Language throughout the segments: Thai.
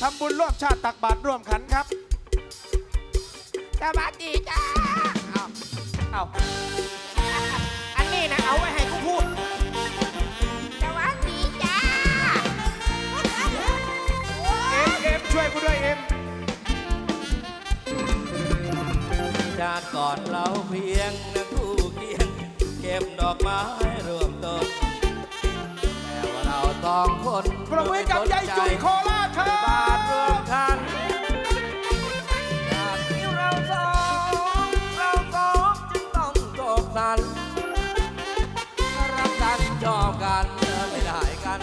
ทำบุญร่วมชาติตักบาตรร่วมขันครับ สวัสดีจ้าเอาเอาอันนี้นะเอาไว้ให้กูพูด สวัสดีจ้าเอ็มเอ็มช่วยกูด้วยเอ็ม จากก่อนเราเพียงนะคู่เคียง เก็บดอกไม้รวมต้นแต่ ว่าเราต้องคนปรบมือกับยายจุยโคราชครับาทรวมกันจากที่เราสองเราสองจึงต้องโศกสันรักกันชอบกันไม่ได้กัน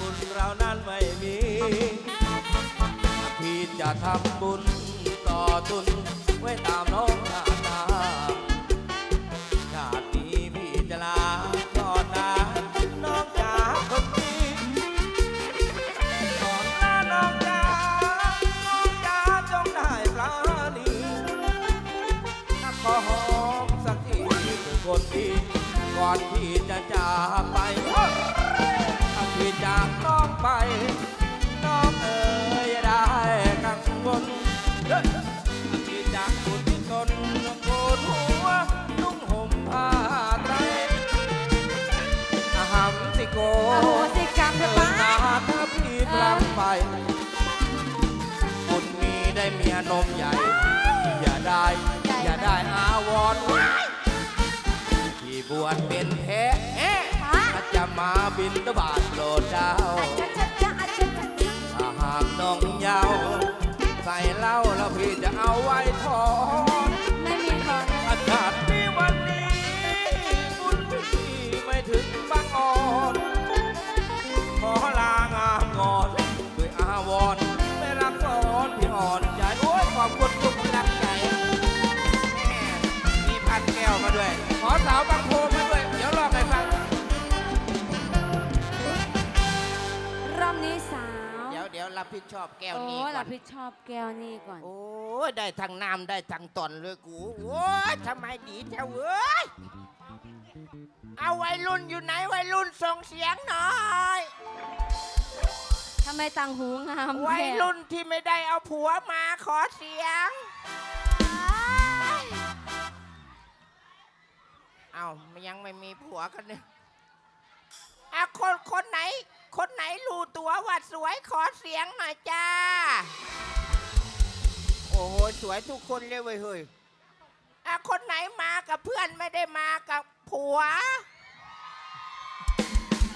บุญเรานั้นไม่มีพี่จะทำบุญต่อทุนไว้ตามน้อง อนพี่จะจาก วชเป็นแท้แท้ถ้าจะมาบินตบาท รับผิดชอบแก้วโอ้นี้ก่อรันบผิดชอบแก้วนี่ก่อน โอ้ยได้ทั้งน้ำได้ทั้งตอนเลยกู โอ้ยทำไมดีแท้เว้ย เอาวัยรุ่นอยู่ไหนวัยรุ่นส่งเสียงหน่อย ทำไมต่างหูงามวัยแท้รุ่นที่ไม่ได้เอาผัวมาขอเสียง เอามันยังไม่มีผัวกันเนี่ยอะคนคนไหนคนไหน รู้ตัวว่าสวยขอเสียงหน่อยจ้า โอ้โห สวยทุกคนเลยเว้ยเฮ้ยอะคนไหนมากับเพื่อนไม่ได้มากับผัว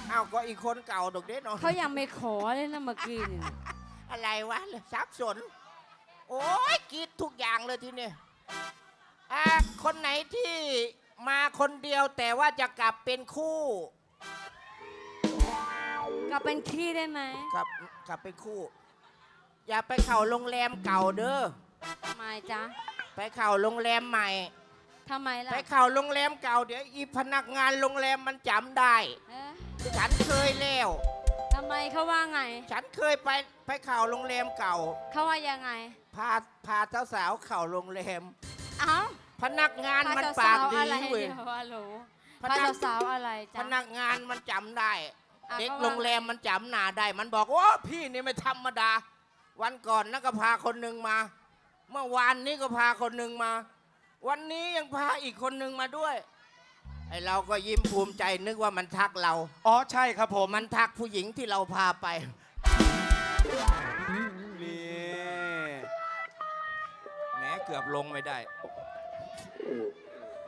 เอาก็อีกคนเก่าดอกเด้เนาะเขายังไม่ขอเลยนะเมื่อกี้นี่อะไรวะสับสน โอ้ยกรีดทุกอย่างเลยทีนี้อะคนไหนที่มาคนเดียวแต่ว่าจะกลับเป็นคู่ กลับเป็นขี้ได้ไหมกลับกลับเป็นคู่ อย่าไปเข่าโรงแรมเก่าเด้อ ทำไมจ๊ะไปเข่าโรงแรมใหม่ ทำไมล่ะไปเข่าโรงแรมเก่าเดี๋ยวอีพนักงานโรงแรมมันจำได้ เอ๊ะฉันเคยแล้ว ทำไมเขาว่าไง ฉันเคยไปไปเข่าโรงแรมเก่า เขาว่ายังไง พาพาสาวๆเข่าโรงแรม เอ้าพนักงานพามันสาปากวๆดีอะไรเว้ย เดี๋ยวว่าโหลพพานัก สาวๆอะไรพจ๊ะนักงานมันจำได้ อะเด็กก็ว่าโรงแรมมันจำหน้าได้ มันบอกว่าพี่นี่ไม่ธรรมดา วันก่อนนั่นก็พาคนหนึ่งมา เมื่อวานนี้ก็พาคนหนึ่งมา วันนี้ยังพาอีกคนหนึ่งมาด้วย ไอเราก็ยิ้มภูมิใจนึกว่ามันทักเรา อ๋อใช่ครับผมมันทักผู้หญิงที่เราพาไป นี่แหมเกือบลงไม่ได้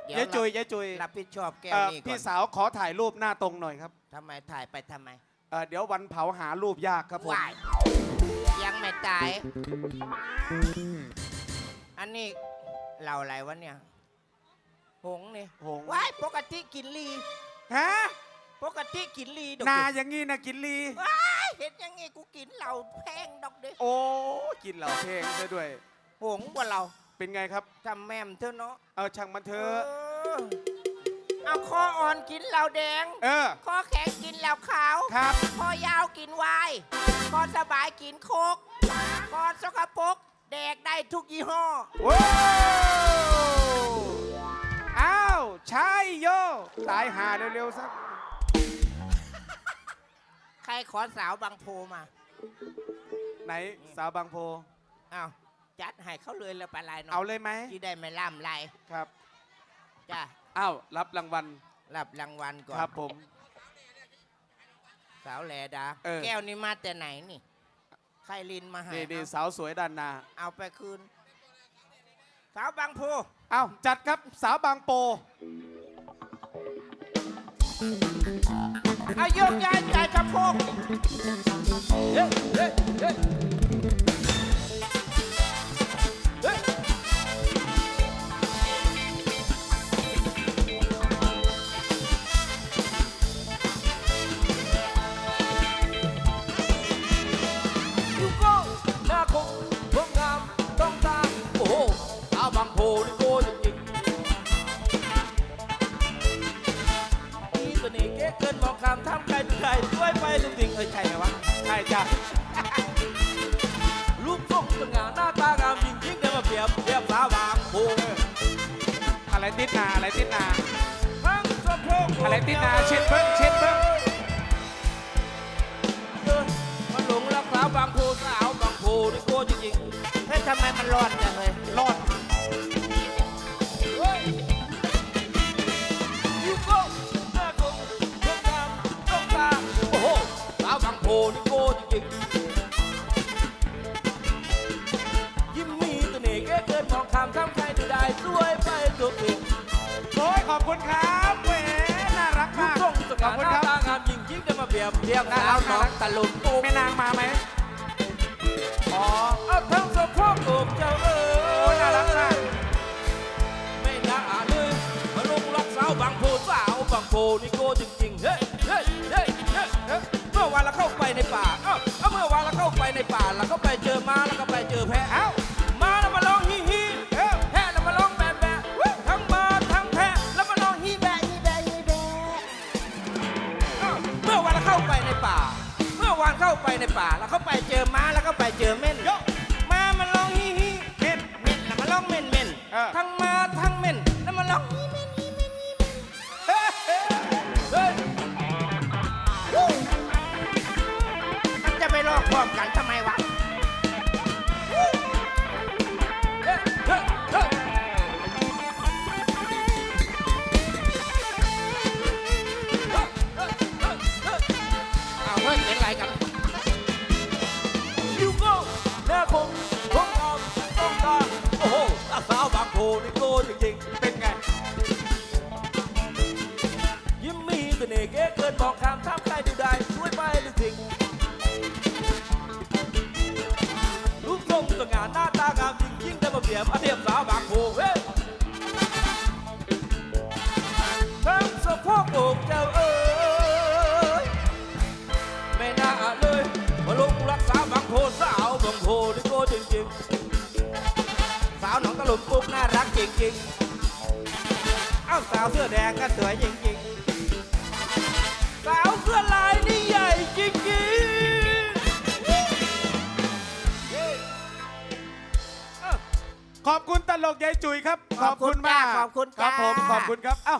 เดี๋ยยายวจุยยายจุยรับผิดชอบแก้วเอ่อนี้ก่อพี่นสาวขอถ่ายรูปหน้าตรงหน่อยครับ ทำไมถ่ายไปทำไมเอ่อเดี๋ยววันเผาหารูปยากครับผม วายยังไม่ตาย อันนี้เราอะไรวะเนี่ย หงส์นี่หงส์ ว้ายปกติกินลี ฮะปกติกินลีดอกนาเด็อย่างงี้นะกินลี ว้ายเห็นยังไงกูกินเหล้าแพงดอกเด็กโอ้กินเหล่าเพลงซะด้วย หงส์กว่าเราเป็นไงครับจำแม่มเธอะเนาะเอาช่างมันเถอะเออ เอาคออ่อนกินเหล้าแดง เออ คอแข็งกินเหล้าขาว ครับ คอยาวกินไวน์คอสบายกินโคก คอสกปรกแดกได้ทุกยี่ห้อว้าวอ้าวใช่โยตายหาเร็วๆสักใครขอสาวบางโพมาไหนสาวบางโพ อ้าวจัดให้เขาเลยแล้วปลาลายเอาเนาะเลยไหมที่ได้ไม่ล่ำลายครับ จ้า อ้าวรับรางวัลรับรางวัลก่อนครับผม สาวแหลดา เออ แก้วนี่มาแต่ไหนนี่ใครลินมาให้นี่นี่เอาสาวสวยด้านหนาเอาไปคืน สาวบางโพอ้าวจัดครับสาวบางโป เอาโยกย้ายจ่ายสะโพกเฮ้ยเฮ้ยเฮ้ย กอะไรติดนาเช็ดเบิ้งเช็ดเบิ้งเออมันหลงรักสาวบางโพสาวบางโพนี่โก้จริงเฮ้ยทำไมมันร้อนจังเลยรอดๆเฮ้ยยูโก้หน้าคงเพิ่งงามต้องตาโอ้โหสาวบางโพนี่โก้จริงๆ รียบเทียบน่ารัวกน้องตะลุมปูแม่นางมาไหมอ๋อเอาทั้งสะโพกอกเจ้าเอ๋โอ้ยน่ารักมากไม่น่าเลยมาลงรักสาวบางโพสาวบางโพนี่โก้จริงๆเฮ้ยเฮ้ยเฮ้ยเฮ้ยเมื่อวานเราเข้าไปในป่าเอ้าเอเมื่อวานเราเข้าไปในป่าเราก็ไปเจอมา นี่โก้จริงๆเป็นไง ยิ้มมีเสน่ห์เก๋เกินบอกคำทำใครดูได้ช่วยไปทุกสิ่งรูปทรงสง่าหน้าตางามจริงยิ่งได้มาเปรียบอาเทียบสาวบางโพเฮ้ยทั้งสะโพกอกเจ้าเอ๋ยไม่น่าเลยมาลงรักษาบางโพสาวบางโพนี่โก้จริงสาวหนองตะลุมปุ๊กน่า รักจริงๆอ้าวสาวเสื้อแดงก็สวยจริงๆสาวเสื้อลายนี่ใหญ่จริงๆขอบคุณตลกยายจุ๋ยครับ ขอบคุณมากจ้าขอบคุณครับผมจ้าขอบคุณครับเอ้า